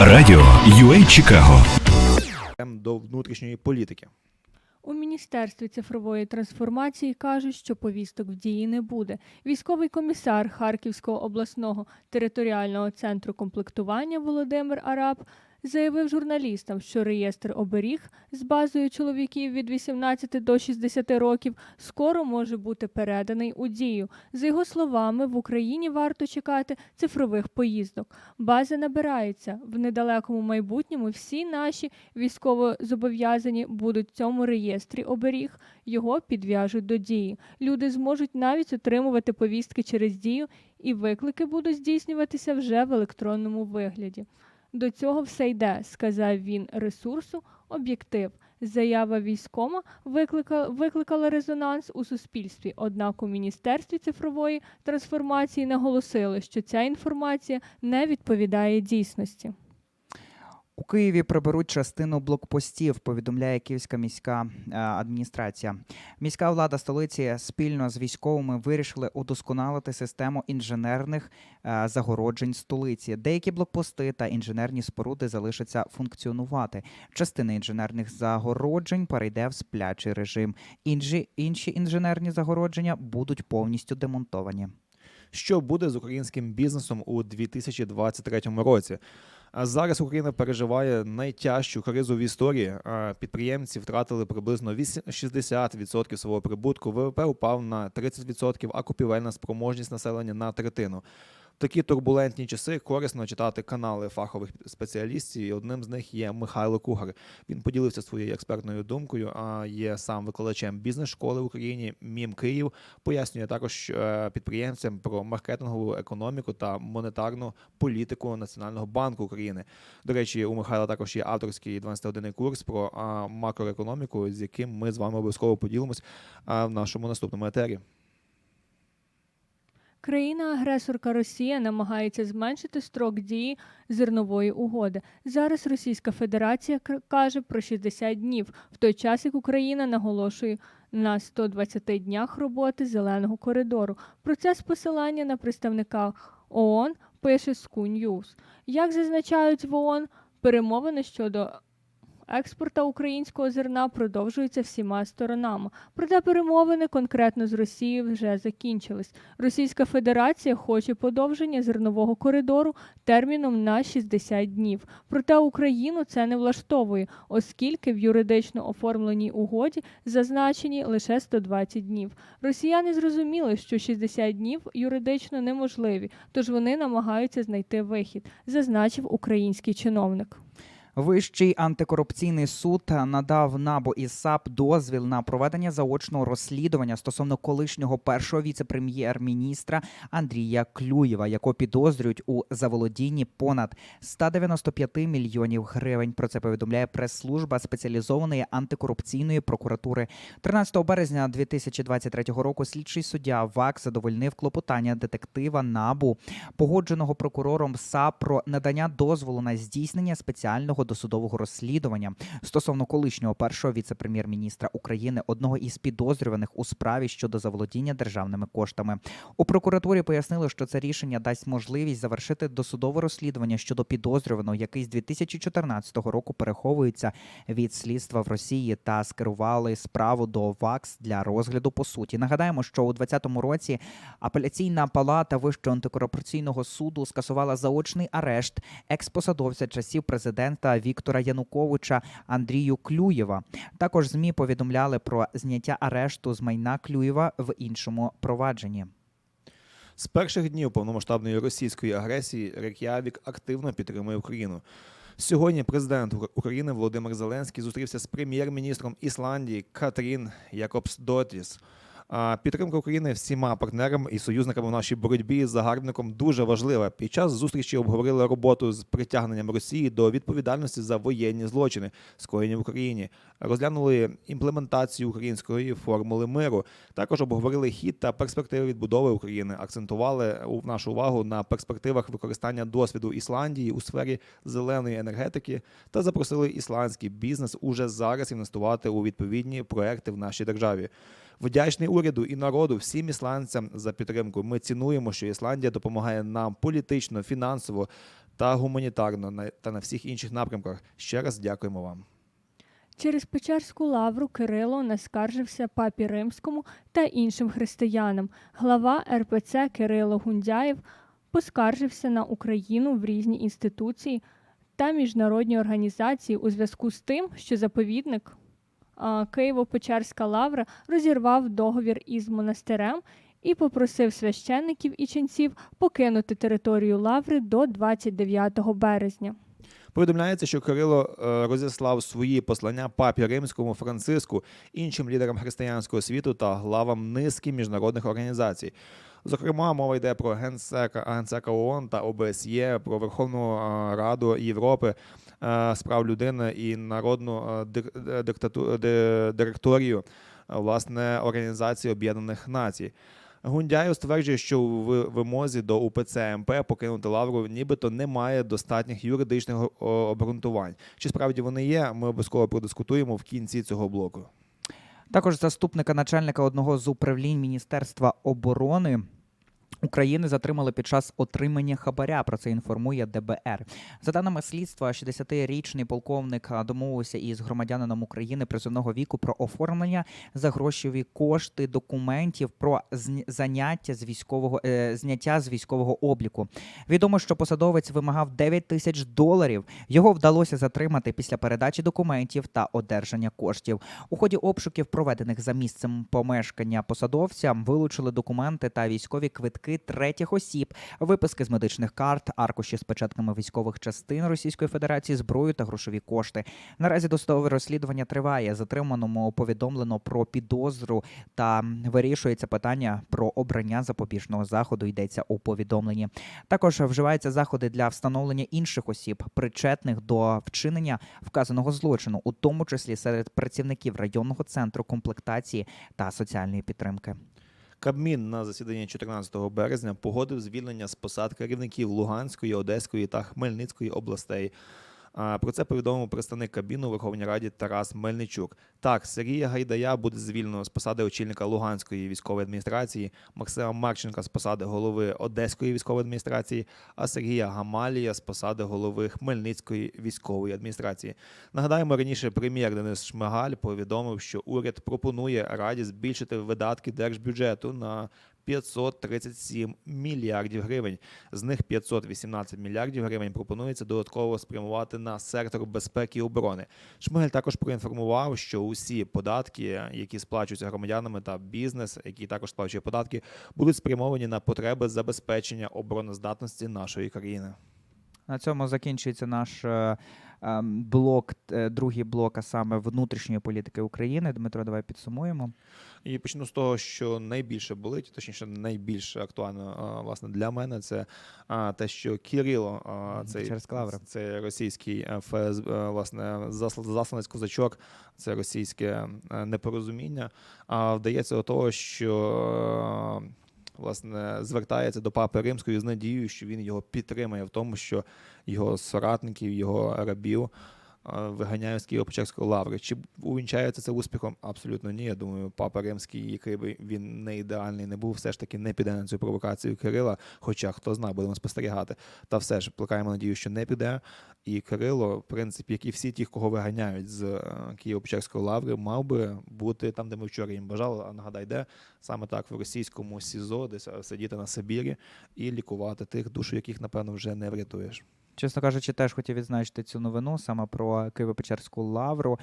Радіо UA Чикаго. Ем, до внутрішньої політики. У міністерстві цифрової трансформації кажуть, що повісток в дії не буде. Військовий комісар Харківського обласного територіального центру комплектування Володимир Араб заявив журналістам, що реєстр оберіг з базою чоловіків від 18 до 60 років скоро може бути переданий у дію. За його словами, в Україні варто чекати цифрових поїздок. База набирається в недалекому майбутньому. Всі наші військовозобов'язані будуть в цьому реєстрі оберіг. Його підв'яжуть до дії. Люди зможуть навіть отримувати повістки через дію, і виклики будуть здійснюватися вже в електронному вигляді. До цього все йде, сказав він ресурсу Об'єктив. Заява військома викликала, викликала резонанс у суспільстві. Однак у міністерстві цифрової трансформації наголосили, що ця інформація не відповідає дійсності. У Києві приберуть частину блокпостів, повідомляє Київська міська е, адміністрація. Міська влада столиці спільно з військовими вирішили удосконалити систему інженерних е, загороджень столиці. Деякі блокпости та інженерні споруди залишаться функціонувати. Частина інженерних загороджень перейде в сплячий режим. Інші, інші інженерні загородження будуть повністю демонтовані. Що буде з українським бізнесом у 2023 році? Зараз Україна переживає найтяжчу кризу в історії. Підприємці втратили приблизно 8 60% свого прибутку. ВВП упав на 30%, а купівельна спроможність населення на третину. Такі турбулентні часи корисно читати канали фахових спеціалістів. і Одним з них є Михайло Кугар. Він поділився своєю експертною думкою. А є сам викладачем бізнес-школи в Україні МІМ Київ. Пояснює також е, підприємцям про маркетингову економіку та монетарну політику Національного банку України. До речі, у Михайла також є авторський 12-годинний курс про макроекономіку, з яким ми з вами обов'язково поділимось в нашому наступному етері. Країна-агресорка Росія намагається зменшити строк дії зернової угоди. Зараз Російська Федерація каже про 60 днів, в той час як Україна наголошує на 120 днях роботи зеленого коридору. Про це з посилання на представника ООН пише News. Як зазначають в ООН, перемовини щодо експорта українського зерна продовжуються всіма сторонами. Проте перемовини конкретно з Росією вже закінчились. Російська Федерація хоче подовження зернового коридору терміном на 60 днів. Проте Україну це не влаштовує, оскільки в юридично оформленій угоді зазначені лише 120 днів. Росіяни зрозуміли, що 60 днів юридично неможливі, тож вони намагаються знайти вихід, зазначив український чиновник. Вищий антикорупційний суд надав НАБУ і САП дозвіл на проведення заочного розслідування стосовно колишнього першого віце-прем'єр-міністра Андрія Клюєва, якого підозрюють у заволодінні понад 195 мільйонів гривень. Про це повідомляє прес-служба спеціалізованої антикорупційної прокуратури. 13 березня 2023 року слідчий суддя ВАК задовольнив клопотання детектива НАБУ погодженого прокурором САП про надання дозволу на здійснення спеціального досудового розслідування стосовно колишнього першого віце-прем'єр-міністра України, одного із підозрюваних у справі щодо заволодіння державними коштами. У прокуратурі пояснили, що це рішення дасть можливість завершити досудове розслідування щодо підозрюваного, який з 2014 року переховується від слідства в Росії та скерували справу до ВАКС для розгляду по суті. Нагадаємо, що у 2020 році апеляційна палата Вищого антикорупційного суду скасувала заочний арешт експосадовця часів президента Віктора Януковича Андрію Клюєва. Також змі повідомляли про зняття арешту з майна Клюєва в іншому провадженні. З перших днів повномасштабної російської агресії Рек'явік активно підтримує Україну. Сьогодні президент України Володимир Зеленський зустрівся з прем'єр-міністром Ісландії Катрін Якобсдотіс. Підтримка України всіма партнерами і союзниками в нашій боротьбі з загарбником дуже важлива. Під час зустрічі обговорили роботу з притягненням Росії до відповідальності за воєнні злочини, скоєні в Україні. Розглянули імплементацію української формули миру. Також обговорили хід та перспективи відбудови України. Акцентували нашу увагу на перспективах використання досвіду Ісландії у сфері зеленої енергетики та запросили ісландський бізнес уже зараз інвестувати у відповідні проекти в нашій державі. Вдячний уряду і народу всім ісландцям за підтримку. Ми цінуємо, що Ісландія допомагає нам політично, фінансово та гуманітарно та на всіх інших напрямках. Ще раз дякуємо вам. Через Печерську лавру Кирило наскаржився папі римському та іншим християнам. Глава РПЦ Кирило Гундяєв поскаржився на Україну в різні інституції та міжнародні організації у зв'язку з тим, що заповідник Києво-Печерська лавра розірвав договір із монастирем і попросив священників і ченців покинути територію лаври до 29 березня. Повідомляється, що Кирило е, розіслав свої послання папі римському Франциску, іншим лідерам християнського світу та главам низки міжнародних організацій. Зокрема, мова йде про генсека, генсека ООН та ОБСЄ, про Верховну е, Раду Європи е, з прав людини і народну е, е, диктату- директорію е, власне Організації Об'єднаних Націй. Гундяєв стверджує, що в вимозі до УПЦ МП покинути лавру нібито немає достатніх юридичних обґрунтувань. Чи справді вони є? Ми обов'язково продискутуємо в кінці цього блоку. Також заступника начальника одного з управлінь Міністерства оборони. України затримали під час отримання хабаря. Про це інформує ДБР. За даними слідства, 60-річний полковник домовився із громадянином України призовного віку про оформлення за грошові кошти документів про заняття з військового е, зняття з військового обліку. Відомо, що посадовець вимагав 9 тисяч доларів. Його вдалося затримати після передачі документів та одержання коштів. У ході обшуків, проведених за місцем помешкання посадовця, вилучили документи та військові квитки третіх осіб, виписки з медичних карт, аркуші з печатками військових частин Російської Федерації, зброю та грошові кошти. Наразі досудове розслідування триває. Затриманому повідомлено про підозру та вирішується питання про обрання запобіжного заходу. Йдеться у повідомленні. Також вживаються заходи для встановлення інших осіб, причетних до вчинення вказаного злочину, у тому числі серед працівників районного центру комплектації та соціальної підтримки. Кабмін на засіданні 14 березня погодив звільнення з посад керівників Луганської, Одеської та Хмельницької областей. Про це повідомив представник Кабміну у Верховній Раді Тарас Мельничук. Так, Сергія Гайдая буде звільнено з посади очільника Луганської військової адміністрації, Максима Марченка з посади голови Одеської військової адміністрації, а Сергія Гамалія з посади голови Хмельницької військової адміністрації. Нагадаємо, раніше прем'єр Денис Шмигаль повідомив, що уряд пропонує раді збільшити видатки держбюджету на 537 мільярдів гривень. З них 518 мільярдів гривень пропонується додатково спрямувати на сектор безпеки і оборони. Шмигель також проінформував, що усі податки, які сплачуються громадянами та бізнес, який також сплачує податки, будуть спрямовані на потреби забезпечення обороноздатності нашої країни. На цьому закінчується наш е, ем, блок, е, другий блок, а саме внутрішньої політики України. Дмитро, давай підсумуємо. І почну з того, що найбільше болить, точніше, найбільш актуально власне для мене, це те, що Кирило, цей, Печерська лавра. це російський е, ФС, е, власне, засланець козачок, це російське е, непорозуміння. А вдається до того, що е, власне звертається до папи римської з надією, що він його підтримає в тому, що його соратників, його рабів виганяють з Києво-Печерської лаври. Чи увінчається це успіхом? Абсолютно ні. Я думаю, папа римський, який би він не ідеальний не був, все ж таки не піде на цю провокацію Кирила. Хоча хто знає, будемо спостерігати. Та все ж плекаємо надію, що не піде. І Кирило, в принципі, як і всі ті, кого виганяють з е, Києво-Печерської лаври, мав би бути там, де ми вчора їм бажали. А нагадай, де саме так в російському СІЗО, десь е, сидіти на Сибірі і лікувати тих душу, яких напевно вже не врятуєш. Чесно кажучи, теж хотів відзначити цю новину саме про Києво-Печерську лавру.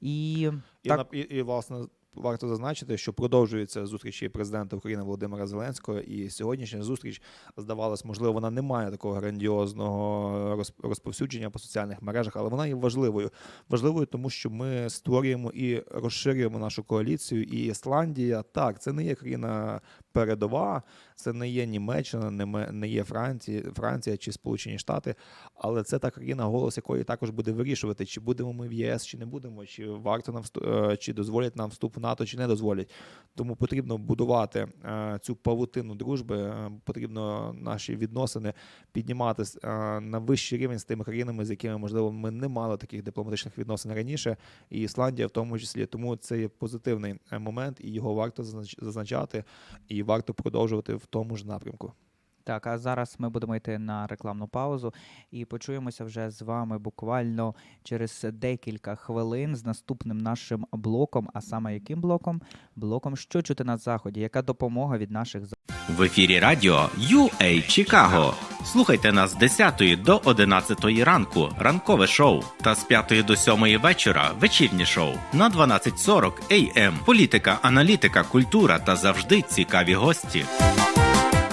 І І, Так. на- і, і власне варто зазначити, що продовжуються зустрічі президента України Володимира Зеленського. І сьогоднішня зустріч здавалось, можливо, вона не має такого грандіозного роз- розповсюдження по соціальних мережах, але вона є важливою. Важливою, тому що ми створюємо і розширюємо нашу коаліцію. І Ісландія, так, це не є країна передова, це не є Німеччина, не ме- не є Франція, Франція чи Сполучені Штати, але це та країна, голос якої також буде вирішувати, чи будемо ми в ЄС, чи не будемо, чи варто нам е, чи дозволять нам вступ в НАТО, чи не дозволять. Тому потрібно будувати е, цю павутину дружби, е, потрібно наші відносини піднімати на вищий рівень з тими країнами, з якими можливо ми не мали таких дипломатичних відносин раніше, і Ісландія в тому числі. Тому це є позитивний момент, і його варто зазнач- зазначати, і варто продовжувати в тому ж напрямку. Так, а зараз ми будемо йти на рекламну паузу і почуємося вже з вами буквально через декілька хвилин з наступним нашим блоком. А саме яким блоком? Блоком що чути на заході? Яка допомога від наших В ефірі радіо UA Чикаго. Слухайте нас з 10 до 11 ранку ранкове шоу та з 5 до 7 вечора вечірнє шоу на 12.40 AM. Політика, аналітика, культура та завжди цікаві гості.